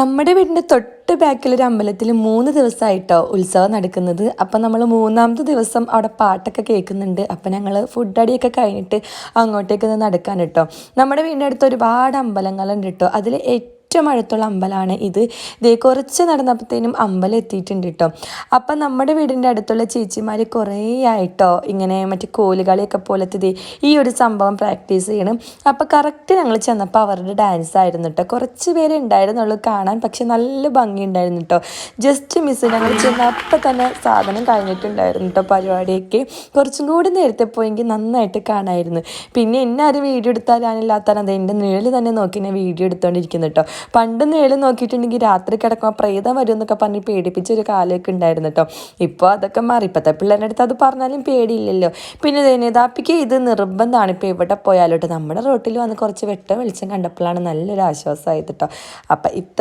നമ്മുടെ വീടിന്റെ തൊട്ട് ബാക്കിലൊരു അമ്പലത്തിൽ മൂന്ന് ദിവസമായിട്ടോ ഉത്സവം നടക്കുന്നത്. അപ്പം നമ്മൾ മൂന്നാമത്തെ ദിവസം അവിടെ പാട്ടൊക്കെ കേൾക്കുന്നുണ്ട്. അപ്പം ഞങ്ങൾ ഫുഡ് അടിയൊക്കെ കഴിഞ്ഞിട്ട് അങ്ങോട്ടേക്ക് നടക്കാൻ കേട്ടോ നമ്മുടെ വീടിന്റെ അടുത്ത് ഒരുപാട് അമ്പലങ്ങളുണ്ട് കേട്ടോ. അതിൽ ഏറ്റവും അടുത്തുള്ള അമ്പലമാണ് ഇത്. ഇതേ കുറച്ച് നടന്നപ്പോഴത്തേനും അമ്പലം എത്തിയിട്ടുണ്ട് കേട്ടോ അപ്പം നമ്മുടെ വീടിന്റെ അടുത്തുള്ള ചേച്ചിമാർ കുറേ ആയിട്ടോ ഇങ്ങനെ മറ്റേ കോലുകളിയൊക്കെ പോലത്തെ ഈ ഒരു സംഭവം പ്രാക്ടീസ് ചെയ്യണം. അപ്പം കറക്റ്റ് ഞങ്ങൾ ചെന്നപ്പോൾ അവരുടെ ഡാൻസ് ആയിരുന്നു കേട്ടോ കുറച്ച് പേര് ഉണ്ടായിരുന്നുള്ളൂ കാണാൻ പക്ഷെ നല്ല ഭംഗി ഉണ്ടായിരുന്നു കേട്ടോ ജസ്റ്റ് മിസ് ഞങ്ങൾ ചെന്നപ്പോൾ തന്നെ സാധനം കഴിഞ്ഞിട്ടുണ്ടായിരുന്നു കേട്ടോ പരിപാടിയൊക്കെ. കുറച്ചും കൂടി നേരത്തെ പോയെങ്കിൽ നന്നായിട്ട് കാണായിരുന്നു. പിന്നെ എന്നെ ആരും വീഡിയോ എടുത്താലാനില്ലാത്താലും അത് എന്റെ നിഴൽ തന്നെ നോക്കി ഞാൻ വീഡിയോ എടുത്തുകൊണ്ടിരിക്കുന്നു കേട്ടോ പണ്ട് നേളി നോക്കിയിട്ടുണ്ടെങ്കിൽ രാത്രി കിടക്കുമ്പോൾ പ്രേതം വരും എന്നൊക്കെ പറഞ്ഞ് പേടിപ്പിച്ച ഒരു കാലമൊക്കെ ഉണ്ടായിരുന്നു കേട്ടോ ഇപ്പോൾ അതൊക്കെ മാറി. ഇപ്പോഴത്തെ പിള്ളേരുടെ അടുത്ത് അത് പറഞ്ഞാലും പേടിയില്ലല്ലോ. പിന്നെ ദൈനതാപ്പിക്ക് ഇത് നിർബന്ധമാണ് ഇപ്പോൾ എവിടെ പോയാലോട്ട്? നമ്മുടെ റോട്ടിൽ വന്ന് കുറച്ച് വെട്ട വെളിച്ചം കണ്ടപ്പോഴാണ് നല്ലൊരു ആശ്വാസമായത് കേട്ടോ അപ്പം ഇത്ര